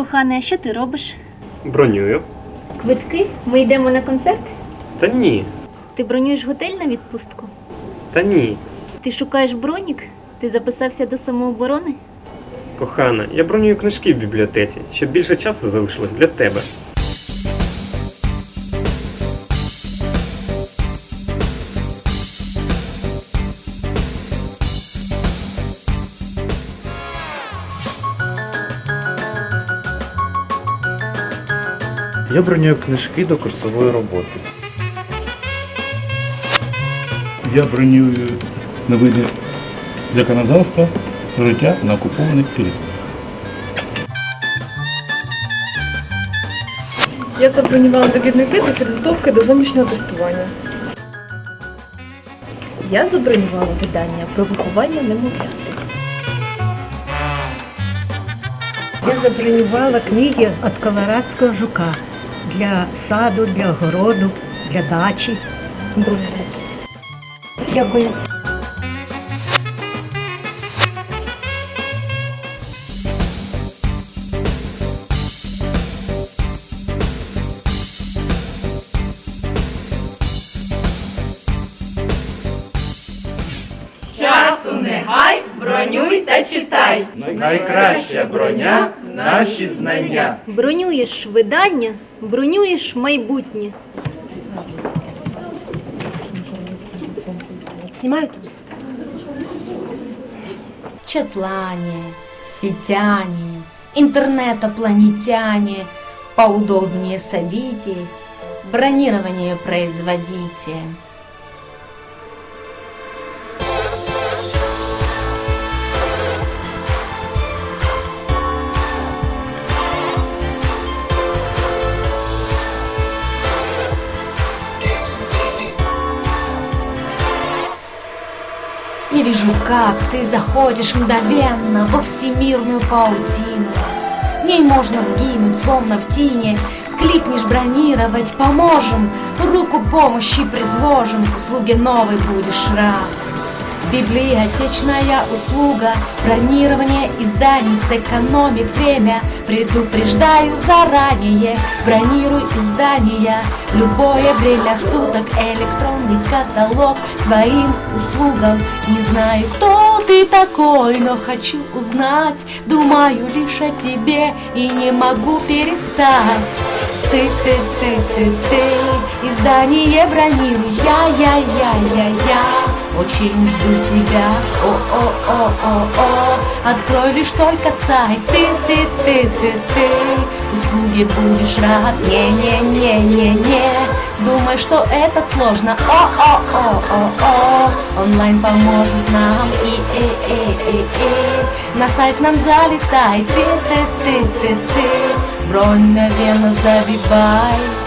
коханий, а що ти робиш? Бронюю. Квитки? Ми йдемо на концерт? Та ні. Ти бронюєш готель на відпустку? Та ні. Ти шукаєш бронік? Ти записався до самооборони? Кохана, я бронюю книжки в бібліотеці, щоб більше часу залишилось для тебе. Я бронюю книжки до курсової роботи. Я бронюю новини законодавства життя на окупованих територіях. Я забронювала довідники для підготовки до зовнішнього тестування. Я забронювала видання про виховання немовляти. Я забронювала книги від Колорадського жука для саду, для огороду, для дачі. Дякую. Часу не гай, бронюй та читай. Найкраща броня наші знання. Бронюєш видання, бронюєш майбутнє. Знімають? Чатлане, сетяне, интернетопланетяне, поудобнее садитесь, бронирование производите. Не вижу, как ты заходишь мгновенно во всемирную паутину. В ней можно сгинуть, словно в тине. Кликнешь бронировать, поможем, руку помощи предложим, услуги новой будешь рад. Библиотечная услуга, бронирование изданий сэкономит время. Предупреждаю заранее, бронируй издания. Любое время суток, электронный каталог твоим услугам. Не знаю, кто ты такой, но хочу узнать. Думаю лишь о тебе и не могу перестать. Ты, ты, ты, ты, ты, издание бронируй, я, я, я, я, я. Очень жду тебя, о-о-о-о-о. Открой лишь только сайт, ты, ты, ты, ты, ты. Услуги будешь рад, не-не-не-не-не. Думай, что это сложно, о-о-о-о-о. Онлайн поможет нам, и-и-и-и-и. На сайт нам залетай, ты, ты, ты, ты, ты. Бронь, наверное, забивай